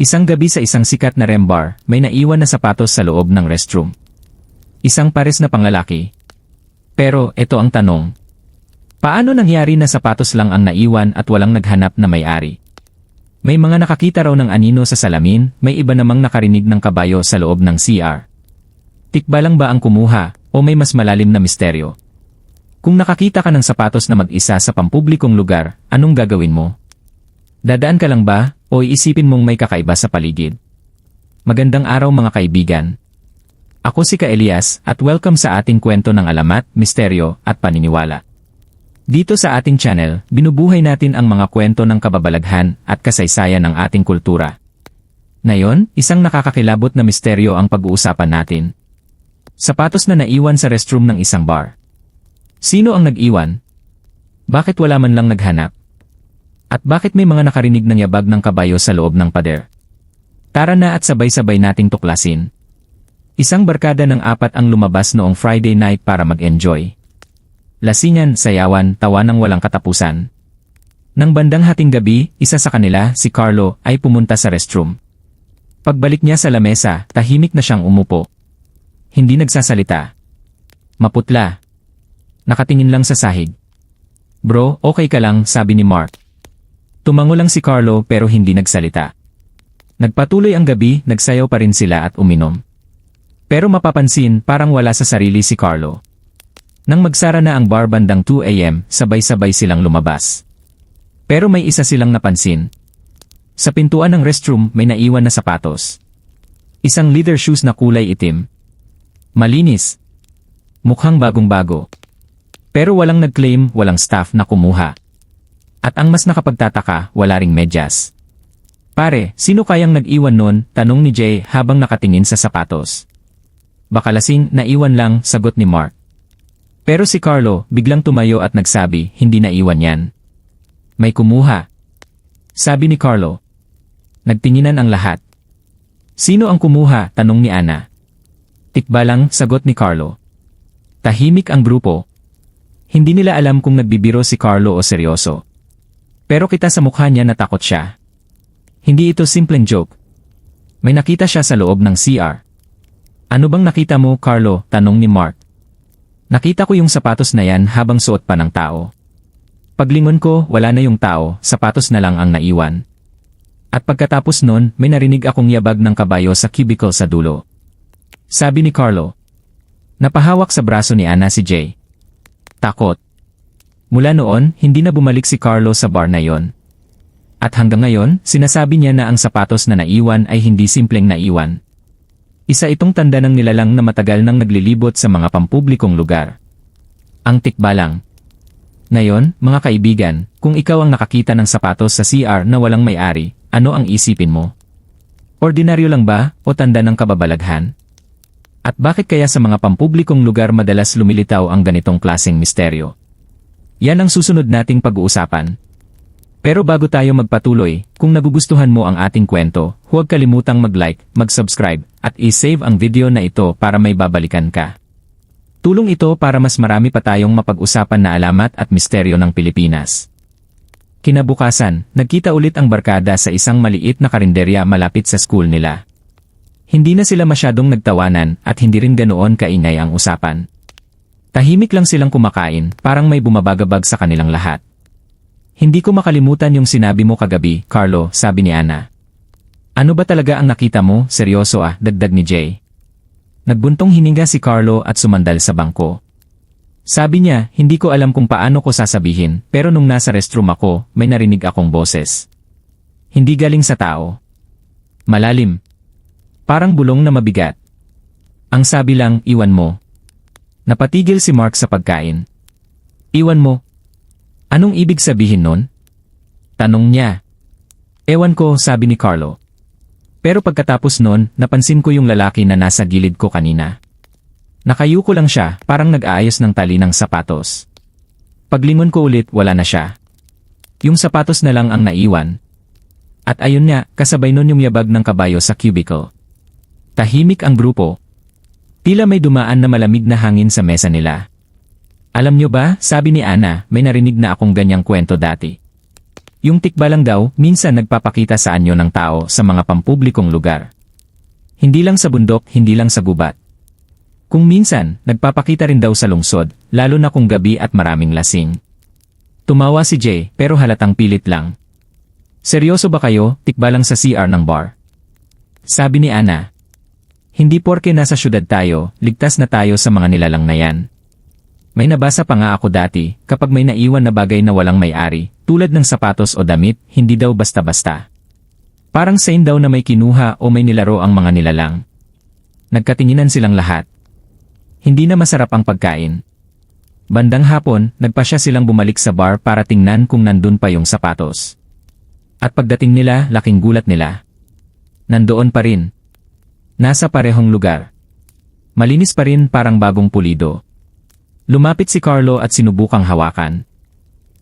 Isang gabi sa isang sikat na rem bar, may naiwan na sapatos sa loob ng restroom. Isang pares na panlalaki. Pero, ito ang tanong. Paano nangyari na sapatos lang ang naiwan at walang naghanap na may-ari? May mga nakakita raw ng anino sa salamin, may iba namang nakarinig ng kabayo sa loob ng CR. Tikba lang ba ang kumuha, o may mas malalim na misteryo? Kung nakakita ka ng sapatos na mag-isa sa pampublikong lugar, anong gagawin mo? Dadaan ka lang ba, o iisipin mong may kakaiba sa paligid? Magandang araw mga kaibigan. Ako si Ka Elias at welcome sa ating kwento ng alamat, misteryo at paniniwala. Dito sa ating channel, binubuhay natin ang mga kwento ng kababalaghan at kasaysayan ng ating kultura. Ngayon, isang nakakakilabot na misteryo ang pag-uusapan natin. Sapatos na naiwan sa restroom ng isang bar. Sino ang nag-iwan? Bakit wala man lang naghanap? At bakit may mga nakarinig ng yabag ng kabayo sa loob ng pader? Tara na at sabay-sabay nating tuklasin. Isang barkada ng apat ang lumabas noong Friday night para mag-enjoy. Lasingan, sayawan, tawa ng walang katapusan. Nang bandang hating gabi, isa sa kanila, si Carlo, ay pumunta sa restroom. Pagbalik niya sa lamesa, tahimik na siyang umupo. Hindi nagsasalita. Maputla. Nakatingin lang sa sahig. Bro, okay ka lang, sabi ni Mark. Tumango lang si Carlo pero hindi nagsalita. Nagpatuloy ang gabi, nagsayaw pa rin sila at uminom. Pero mapapansin, parang wala sa sarili si Carlo. Nang magsara na ang bar bandang 2 a.m., sabay-sabay silang lumabas. Pero may isa silang napansin. Sa pintuan ng restroom may naiwan na sapatos. Isang leather shoes na kulay itim. Malinis. Mukhang bagong-bago. Pero walang nag-claim, walang staff na kumuha. At ang mas nakapagtataka, wala ring medyas. Pare, sino kayang nag-iwan nun? Tanong ni Jay habang nakatingin sa sapatos. Baka lasing, naiwan lang, sagot ni Mark. Pero si Carlo, biglang tumayo at nagsabi, hindi naiwan yan. May kumuha. Sabi ni Carlo. Nagtinginan ang lahat. Sino ang kumuha? Tanong ni Ana. Tikba lang, sagot ni Carlo. Tahimik ang grupo. Hindi nila alam kung nagbibiro si Carlo o seryoso. Pero kita sa mukha niya natakot siya. Hindi ito simpleng joke. May nakita siya sa loob ng CR. Ano bang nakita mo, Carlo? Tanong ni Mark. Nakita ko yung sapatos na yan habang suot pa ng tao. Paglingon ko, wala na yung tao, sapatos na lang ang naiwan. At pagkatapos nun, may narinig akong yabag ng kabayo sa cubicle sa dulo. Sabi ni Carlo. Napahawak sa braso ni Ana si Jay. Takot. Mula noon, hindi na bumalik si Carlo sa bar na yon. At hanggang ngayon, sinasabi niya na ang sapatos na naiwan ay hindi simpleng naiwan. Isa itong tanda ng nilalang na matagal nang naglilibot sa mga pampublikong lugar. Ang tikbalang. Ngayon, mga kaibigan, kung ikaw ang nakakita ng sapatos sa CR na walang may-ari, ano ang isipin mo? Ordinaryo lang ba o tanda ng kababalaghan? At bakit kaya sa mga pampublikong lugar madalas lumilitaw ang ganitong klaseng misteryo? Yan ang susunod nating pag-uusapan. Pero bago tayo magpatuloy, kung nagugustuhan mo ang ating kwento, huwag kalimutang mag-like, mag-subscribe, at i-save ang video na ito para may babalikan ka. Tulong ito para mas marami pa tayong mapag-usapan na alamat at misteryo ng Pilipinas. Kinabukasan, nagkita ulit ang barkada sa isang maliit na karinderya malapit sa school nila. Hindi na sila masyadong nagtawanan at hindi rin ganoon kaingay ang usapan. Tahimik lang silang kumakain, parang may bumabagabag sa kanilang lahat. Hindi ko makalimutan yung sinabi mo kagabi, Carlo, sabi ni Ana. Ano ba talaga ang nakita mo, seryoso ah, dagdag ni Jay. Nagbuntong hininga si Carlo at sumandal sa bangko. Sabi niya, hindi ko alam kung paano ko sasabihin, pero nung nasa restroom ako, may narinig akong boses. Hindi galing sa tao. Malalim. Parang bulong na mabigat. Ang sabi lang, iwan mo. Napatigil si Mark sa pagkain. Iwan mo, Anong ibig sabihin nun? Tanong niya. Ewan ko, sabi ni Carlo. Pero pagkatapos nun, napansin ko yung lalaki na nasa gilid ko kanina. Nakayuko lang siya, parang nag-aayos ng tali ng sapatos. Paglingon ko ulit, wala na siya. Yung sapatos na lang ang naiwan. At ayun nga, kasabay nun yung yabag ng kabayo sa cubicle. Tahimik ang grupo. Tila may dumaan na malamig na hangin sa mesa nila. Alam nyo ba, sabi ni Ana, may narinig na akong ganyang kwento dati. Yung tikbalang daw, minsan nagpapakita sa anyo ng tao sa mga pampublikong lugar. Hindi lang sa bundok, hindi lang sa gubat. Kung minsan, nagpapakita rin daw sa lungsod, lalo na kung gabi at maraming lasing. Tumawa si Jay, pero halatang pilit lang. Seryoso ba kayo, tikbalang sa CR ng bar? Sabi ni Ana. Hindi porke nasa syudad tayo, ligtas na tayo sa mga nilalang na yan. May nabasa pa nga ako dati, kapag may naiwan na bagay na walang may-ari, tulad ng sapatos o damit, hindi daw basta-basta. Parang sign daw na may kinuha o may nilaro ang mga nilalang. Nagkatinginan silang lahat. Hindi na masarap ang pagkain. Bandang hapon, nagpa siya silang bumalik sa bar para tingnan kung nandun pa yung sapatos. At pagdating nila, laking gulat nila. Nandoon pa rin. Nasa parehong lugar. Malinis pa rin parang bagong pulido. Lumapit si Carlo at sinubukang hawakan.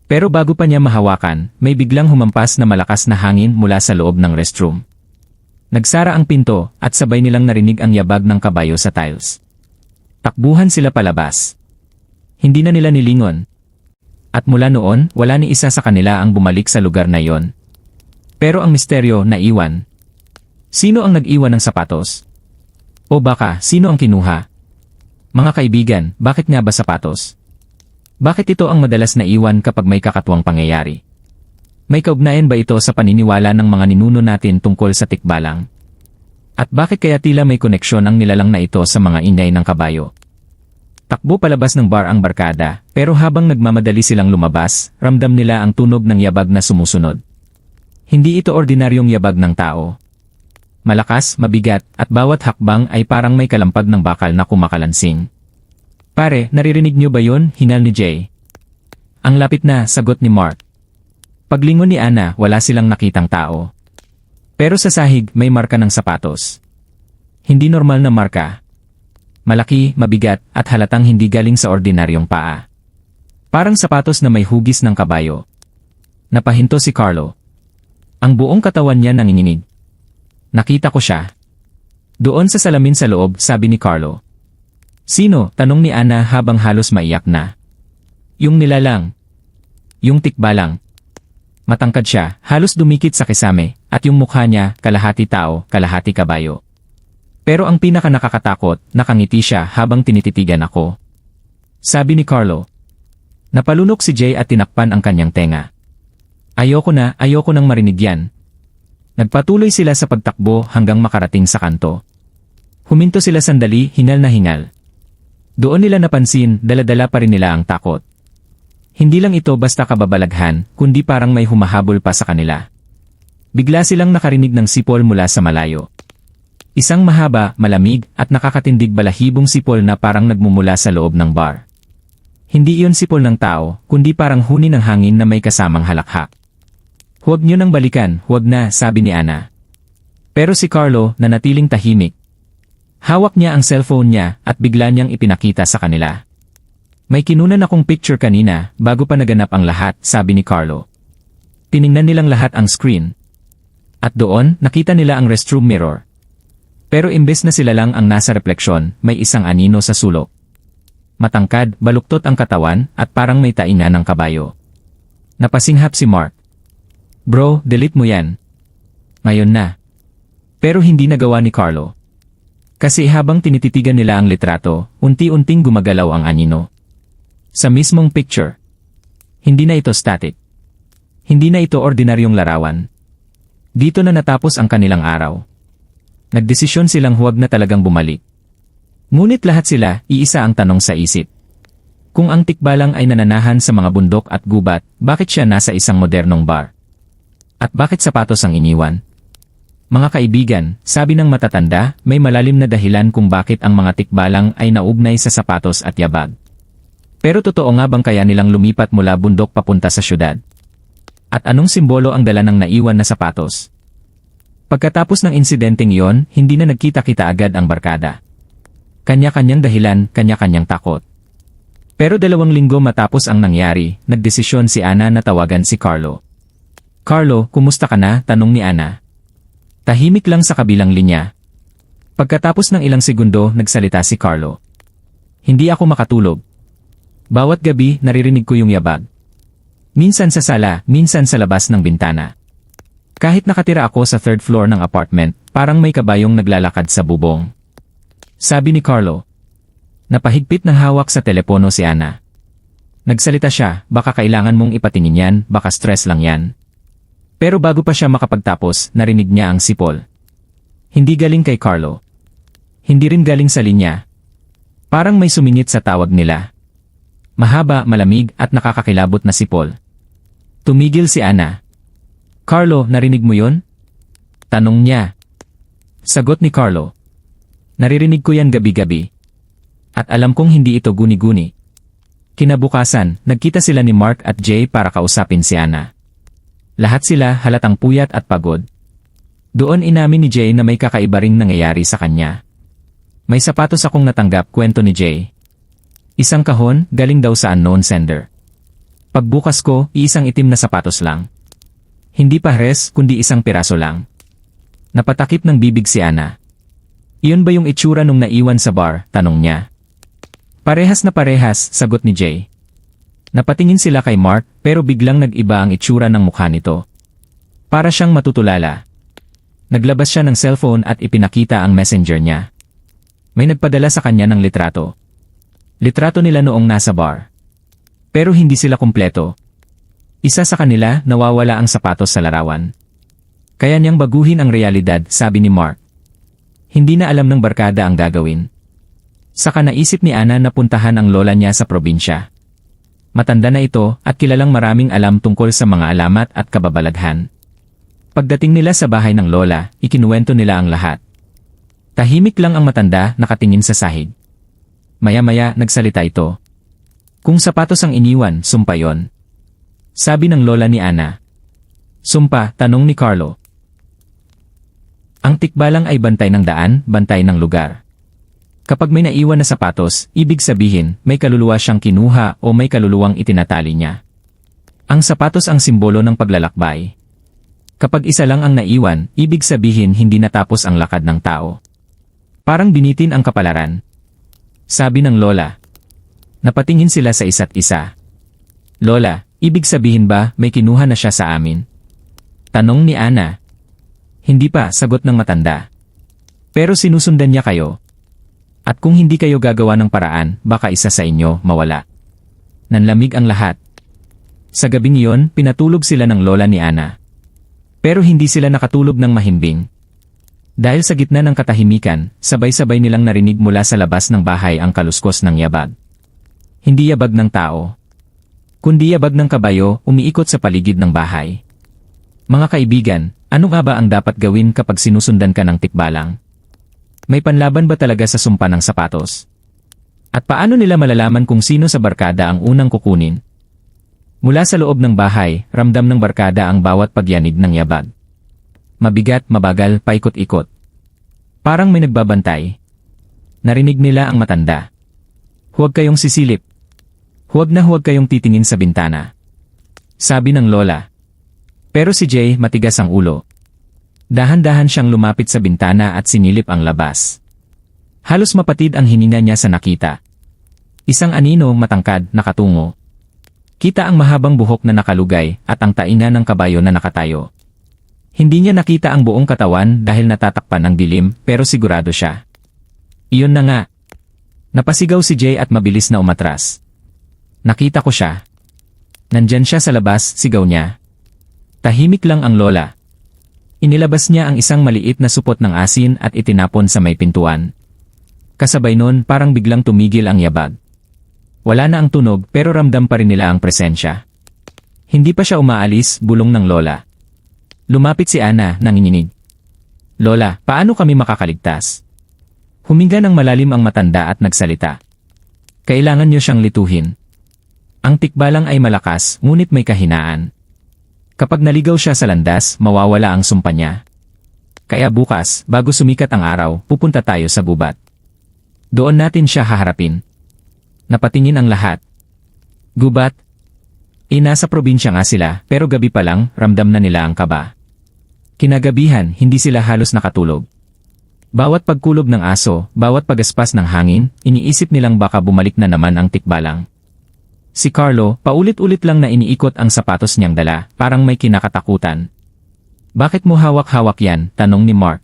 Pero bago pa niya mahawakan, may biglang humampas na malakas na hangin mula sa loob ng restroom. Nagsara ang pinto at sabay nilang narinig ang yabag ng kabayo sa tiles. Takbuhan sila palabas. Hindi na nila nilingon. At mula noon, wala ni isa sa kanila ang bumalik sa lugar na yon. Pero ang misteryo naiwan. Sino ang nag-iwan ng sapatos? O baka, sino ang kinuha? Mga kaibigan, bakit nga ba sapatos? Bakit ito ang madalas na iwan kapag may kakatwang pangyayari? May kaugnayan ba ito sa paniniwala ng mga ninuno natin tungkol sa tikbalang? At bakit kaya tila may koneksyon ang nilalang na ito sa mga ingay ng kabayo? Takbo palabas ng bar ang barkada, pero habang nagmamadali silang lumabas, ramdam nila ang tunog ng yabag na sumusunod. Hindi ito ordinaryong yabag ng tao, malakas, mabigat, at bawat hakbang ay parang may kalampag ng bakal na kumakalansing. Pare, naririnig niyo ba yon? Hinal ni Jay. Ang lapit na, sagot ni Mark. Paglingon ni Ana, wala silang nakitang tao. Pero sa sahig, may marka ng sapatos. Hindi normal na marka. Malaki, mabigat, at halatang hindi galing sa ordinaryong paa. Parang sapatos na may hugis ng kabayo. Napahinto si Carlo. Ang buong katawan niya nanginginig. Nakita ko siya. Doon sa salamin sa loob, sabi ni Carlo. Sino? Tanong ni Ana habang halos maiyak na. Yung nilalang. Yung tikbalang. Matangkad siya, halos dumikit sa kisame, at yung mukha niya, kalahati tao, kalahati kabayo. Pero ang pinaka nakakatakot, nakangiti siya habang tinititigan ako. Sabi ni Carlo. Napalunok si Jay at tinakpan ang kanyang tenga. Ayoko na, ayoko nang marinig yan, Nagpatuloy sila sa pagtakbo hanggang makarating sa kanto. Huminto sila sandali, hinal na hingal. Doon nila napansin, daladala pa rin nila ang takot. Hindi lang ito basta kababalaghan, kundi parang may humahabol pa sa kanila. Bigla silang nakarinig ng sipol mula sa malayo. Isang mahaba, malamig, at nakakatindig balahibong sipol na parang nagmumula sa loob ng bar. Hindi iyon sipol ng tao, kundi parang huni ng hangin na may kasamang halakhak. Huwag niyo nang balikan, huwag na, sabi ni Ana. Pero si Carlo, nanatiling tahimik. Hawak niya ang cellphone niya at bigla niyang ipinakita sa kanila. May kinunan akong picture kanina bago pa naganap ang lahat, sabi ni Carlo. Tiningnan nilang lahat ang screen. At doon, nakita nila ang restroom mirror. Pero imbes na sila lang ang nasa refleksyon, may isang anino sa sulok. Matangkad, baluktot ang katawan, at parang may tainga ng kabayo. Napasinghap si Mark. Bro, delete mo yan. Ngayon na. Pero hindi nagawa ni Carlo. Kasi habang tinititigan nila ang litrato, unti-unting gumagalaw ang anino. Sa mismong picture. Hindi na ito static. Hindi na ito ordinaryong larawan. Dito na natapos ang kanilang araw. Nagdesisyon silang huwag na talagang bumalik. Ngunit lahat sila, iisa ang tanong sa isip. Kung ang tikbalang ay nananahan sa mga bundok at gubat, bakit siya nasa isang modernong bar? At bakit sapatos ang iniwan? Mga kaibigan, sabi ng matatanda, may malalim na dahilan kung bakit ang mga tikbalang ay naugnay sa sapatos at yabag. Pero totoo nga bang kaya nilang lumipat mula bundok papunta sa syudad? At anong simbolo ang dala ng naiwan na sapatos? Pagkatapos ng insidenteng iyon, hindi na nagkita-kita agad ang barkada. Kanya-kanyang dahilan, kanya-kanyang takot. Pero dalawang linggo matapos ang nangyari, nagdesisyon si Ana na tawagan si Carlo. Carlo, kumusta ka na? Tanong ni Ana. Tahimik lang sa kabilang linya. Pagkatapos ng ilang segundo, nagsalita si Carlo. Hindi ako makatulog. Bawat gabi, naririnig ko yung yabag. Minsan sa sala, minsan sa labas ng bintana. Kahit nakatira ako sa third floor ng apartment, parang may kabayong naglalakad sa bubong. Sabi ni Carlo. Napahigpit ng hawak sa telepono si Ana. Nagsalita siya, baka kailangan mong ipatingin yan, baka stress lang yan. Pero bago pa siya makapagtapos, narinig niya ang sipol. Hindi galing kay Carlo. Hindi rin galing sa linya. Parang may sumingit sa tawag nila. Mahaba, malamig at nakakakilabot na sipol. Tumigil si Ana. Carlo, narinig mo yon? Tanong niya. Sagot ni Carlo. Naririnig ko yan gabi-gabi. At alam kong hindi ito guni-guni. Kinabukasan, nagkita sila ni Mark at Jay para kausapin si Ana. Lahat sila halatang puyat at pagod. Doon inamin ni Jay na may kakaiba ring nangyayari sa kanya. May sapatos akong natanggap kwento ni Jay. Isang kahon, galing daw sa unknown sender. Pagbukas ko, iisang itim na sapatos lang. Hindi pares, kundi isang piraso lang. Napatakip ng bibig si Ana. Iyon ba yung itsura nung naiwan sa bar? Tanong niya. Parehas na parehas, sagot ni Jay. Napatingin sila kay Mark, pero biglang nag-iba ang itsura ng mukha nito. Para siyang matutulala. Naglabas siya ng cellphone at ipinakita ang messenger niya. May nagpadala sa kanya ng litrato. Litrato nila noong nasa bar. Pero hindi sila kumpleto. Isa sa kanila nawawala ang sapatos sa larawan. Kaya niyang baguhin ang realidad, sabi ni Mark. Hindi na alam ng barkada ang gagawin. Saka naisip ni Ana na puntahan ang lola niya sa probinsya. Matanda na ito at kilalang maraming alam tungkol sa mga alamat at kababalaghan. Pagdating nila sa bahay ng lola, ikinuwento nila ang lahat. Tahimik lang ang matanda nakatingin sa sahig. Maya-maya nagsalita ito. Kung sapatos ang iniwan, sumpa yon. Sabi ng lola ni Ana. Sumpa, tanong ni Carlo. Ang tikbalang ay bantay ng daan, bantay ng lugar. Kapag may naiwan na sapatos, ibig sabihin may kaluluwa siyang kinuha o may kaluluwang itinatali niya. Ang sapatos ang simbolo ng paglalakbay. Kapag isa lang ang naiwan, ibig sabihin hindi natapos ang lakad ng tao. Parang binitin ang kapalaran. Sabi ng lola. Napatingin sila sa isa't isa. Lola, ibig sabihin ba may kinuha na siya sa amin? Tanong ni Ana. Hindi pa, sagot ng matanda. Pero sinusundan niya kayo. At kung hindi kayo gagawa ng paraan, baka isa sa inyo mawala. Nanlamig ang lahat. Sa gabing iyon, pinatulog sila ng lola ni Ana. Pero hindi sila nakatulog ng mahimbing. Dahil sa gitna ng katahimikan, sabay-sabay nilang narinig mula sa labas ng bahay ang kaluskos ng yabag. Hindi yabag ng tao. Kundi yabag ng kabayo, umiikot sa paligid ng bahay. Mga kaibigan, ano nga ba ang dapat gawin kapag sinusundan ka ng tikbalang? May panlaban ba talaga sa sumpa ng sapatos? At paano nila malalaman kung sino sa barkada ang unang kukunin? Mula sa loob ng bahay, ramdam ng barkada ang bawat pagyanig ng yabag. Mabigat, mabagal, paikot-ikot. Parang may nagbabantay. Narinig nila ang matanda. Huwag kayong sisilip. Huwag na huwag kayong titingin sa bintana. Sabi ng lola. Pero si Jay matigas ang ulo. Dahan-dahan siyang lumapit sa bintana at sinilip ang labas. Halos mapatid ang hininga niya sa nakita. Isang anino matangkad nakatungo. Kita ang mahabang buhok na nakalugay at ang tainga ng kabayo na nakatayo. Hindi niya nakita ang buong katawan dahil natatakpan ng dilim pero sigurado siya. Iyon na nga. Napasigaw si Jay at mabilis na umatras. Nakita ko siya. Nandyan siya sa labas, sigaw niya. Tahimik lang ang lola. Inilabas niya ang isang maliit na supot ng asin at itinapon sa may pintuan. Kasabay nun parang biglang tumigil ang yabag. Wala na ang tunog pero ramdam pa rin nila ang presensya. Hindi pa siya umaalis, bulong ng lola. Lumapit si Ana, nanginginig. Lola, paano kami makakaligtas? Huminga ng malalim ang matanda at nagsalita. Kailangan niyo siyang lituhin. Ang tikbalang ay malakas, ngunit may kahinaan. Kapag naligaw siya sa landas, mawawala ang sumpa niya. Kaya bukas, bago sumikat ang araw, pupunta tayo sa gubat. Doon natin siya haharapin. Napatingin ang lahat. Gubat? Eh nasa probinsya nga sila, pero gabi pa lang, ramdam na nila ang kaba. Kinagabihan, hindi sila halos nakatulog. Bawat pagkulog ng aso, bawat pagaspas ng hangin, iniisip nilang baka bumalik na naman ang tikbalang. Si Carlo, paulit-ulit lang na iniikot ang sapatos niyang dala, parang may kinakatakutan. Bakit mo hawak-hawak yan? Tanong ni Mark.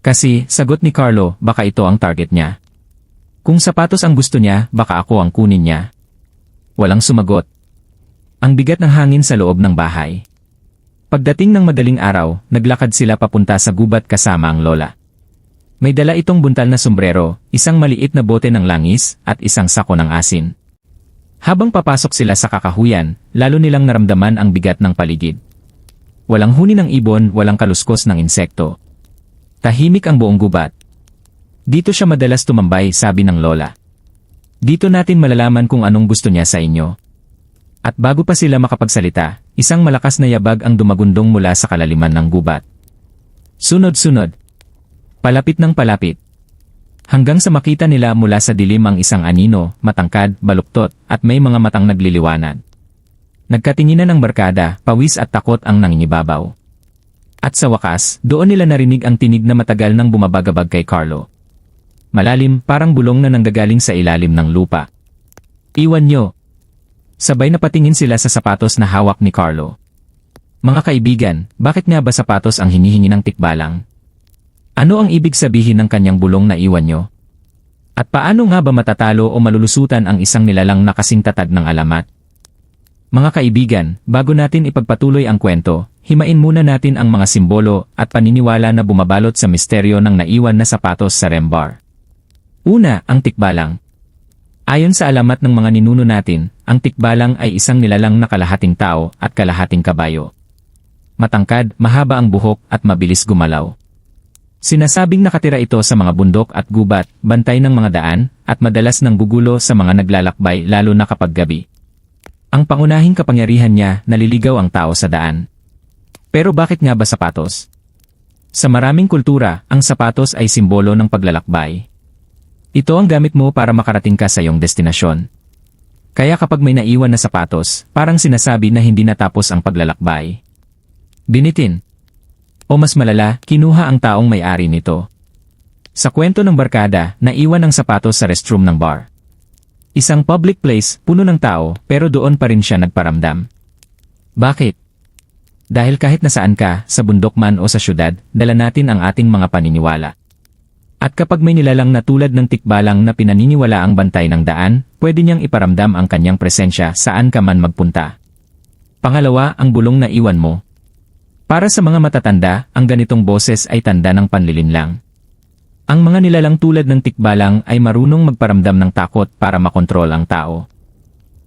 Kasi, sagot ni Carlo, baka ito ang target niya. Kung sapatos ang gusto niya, baka ako ang kunin niya. Walang sumagot. Ang bigat ng hangin sa loob ng bahay. Pagdating ng madaling araw, naglakad sila papunta sa gubat kasama ang lola. May dala itong buntal na sombrero, isang maliit na bote ng langis, at isang sako ng asin. Habang papasok sila sa kakahuyan, lalo nilang naramdaman ang bigat ng paligid. Walang huni ng ibon, walang kaluskos ng insekto. Tahimik ang buong gubat. Dito siya madalas tumambay, sabi ng lola. Dito natin malalaman kung anong gusto niya sa inyo. At bago pa sila makapagsalita, isang malakas na yabag ang dumagundong mula sa kalaliman ng gubat. Sunod-sunod. Palapit ng palapit. Hanggang sa makita nila mula sa dilim ang isang anino, matangkad, baluktot, at may mga matang nagliliwanag. Nagkatinginan ng barkada, pawis at takot ang nangingibabaw. At sa wakas, doon nila narinig ang tinig na matagal nang bumabagabag kay Carlo. Malalim, parang bulong na nanggagaling sa ilalim ng lupa. Iwan nyo. Sabay na patingin sila sa sapatos na hawak ni Carlo. Mga kaibigan, bakit nga ba sapatos ang hinihingi ng tikbalang? Ano ang ibig sabihin ng kanyang bulong na iwan nyo? At paano nga ba matatalo o malulusutan ang isang nilalang na kasing tatag ng alamat? Mga kaibigan, bago natin ipagpatuloy ang kwento, himain muna natin ang mga simbolo at paniniwala na bumabalot sa misteryo ng naiwan na sapatos sa Rembar. Una, ang tikbalang. Ayon sa alamat ng mga ninuno natin, ang tikbalang ay isang nilalang na kalahating tao at kalahating kabayo. Matangkad, mahaba ang buhok at mabilis gumalaw. Sinasabing nakatira ito sa mga bundok at gubat, bantay ng mga daan, at madalas nang gugulo sa mga naglalakbay lalo na kapag gabi. Ang pangunahing kapangyarihan niya, naliligaw ang tao sa daan. Pero bakit nga ba sapatos? Sa maraming kultura, ang sapatos ay simbolo ng paglalakbay. Ito ang gamit mo para makarating ka sa iyong destinasyon. Kaya kapag may naiwan na sapatos, parang sinasabi na hindi natapos ang paglalakbay. Binitin, o mas malala, kinuha ang taong may-ari nito. Sa kwento ng barkada, naiwan ang sapatos sa restroom ng bar. Isang public place, puno ng tao, pero doon pa rin siya nagparamdam. Bakit? Dahil kahit nasaan ka, sa bundok man o sa syudad, dala natin ang ating mga paniniwala. At kapag may nilalang na tulad ng tikbalang na pinaniniwala ang bantay ng daan, pwede niyang iparamdam ang kanyang presensya saan ka man magpunta. Pangalawa, ang bulong na iwan mo, para sa mga matatanda, ang ganitong boses ay tanda ng panlilinlang. Ang mga nilalang tulad ng tikbalang ay marunong magparamdam ng takot para makontrol ang tao.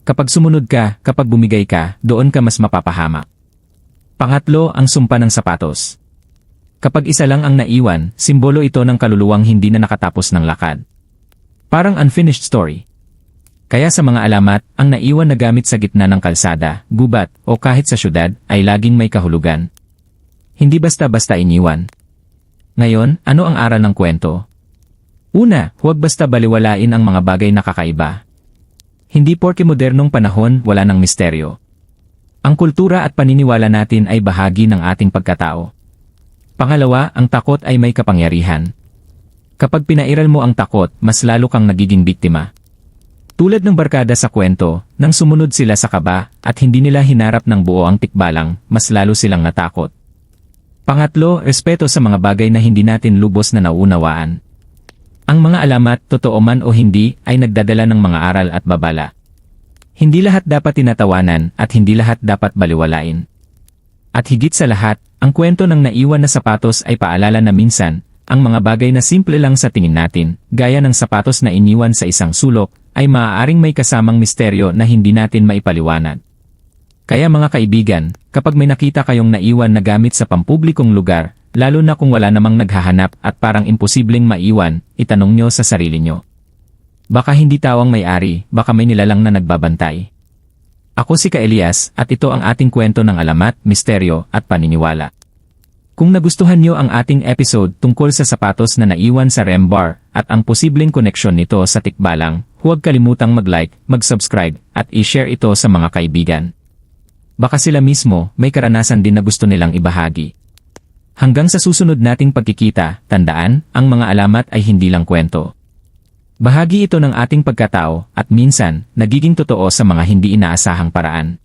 Kapag sumunod ka, kapag bumigay ka, doon ka mas mapapahama. Pangatlo, ang sumpa ng sapatos. Kapag isa lang ang naiwan, simbolo ito ng kaluluwang hindi na nakatapos ng lakad. Parang unfinished story. Kaya sa mga alamat, ang naiwan na gamit sa gitna ng kalsada, gubat, o kahit sa syudad, ay laging may kahulugan. Hindi basta-basta iniwan. Ngayon, ano ang aral ng kwento? Una, huwag basta baliwalain ang mga bagay na kakaiba. Hindi porke modernong panahon wala ng misteryo. Ang kultura at paniniwala natin ay bahagi ng ating pagkatao. Pangalawa, ang takot ay may kapangyarihan. Kapag pinairal mo ang takot, mas lalo kang nagiging biktima. Tulad ng barkada sa kwento, nang sumunod sila sa kaba at hindi nila hinarap ng buo ang tikbalang, mas lalo silang natakot. Pangatlo, respeto sa mga bagay na hindi natin lubos na naunawaan. Ang mga alamat, totoo man o hindi, ay nagdadala ng mga aral at babala. Hindi lahat dapat tinatawanan at hindi lahat dapat baliwalain. At higit sa lahat, ang kwento ng naiwan na sapatos ay paalala na minsan, ang mga bagay na simple lang sa tingin natin, gaya ng sapatos na iniwan sa isang sulok, ay maaaring may kasamang misteryo na hindi natin maipaliwanag. Kaya mga kaibigan, kapag may nakita kayong naiwan na gamit sa pampublikong lugar, lalo na kung wala namang naghahanap at parang imposibleng maiwan, itanong nyo sa sarili nyo. Baka hindi tawang may-ari, baka may nilalang na nagbabantay. Ako si Ka Elias at ito ang ating kwento ng alamat, misteryo at paniniwala. Kung nagustuhan nyo ang ating episode tungkol sa sapatos na naiwan sa Rembar at ang posibleng koneksyon nito sa tikbalang, huwag kalimutang mag-like, mag-subscribe at i-share ito sa mga kaibigan. Baka sila mismo may karanasan din na gusto nilang ibahagi. Hanggang sa susunod nating pagkikita, tandaan, ang mga alamat ay hindi lang kwento. Bahagi ito ng ating pagkatao at minsan, nagiging totoo sa mga hindi inaasahang paraan.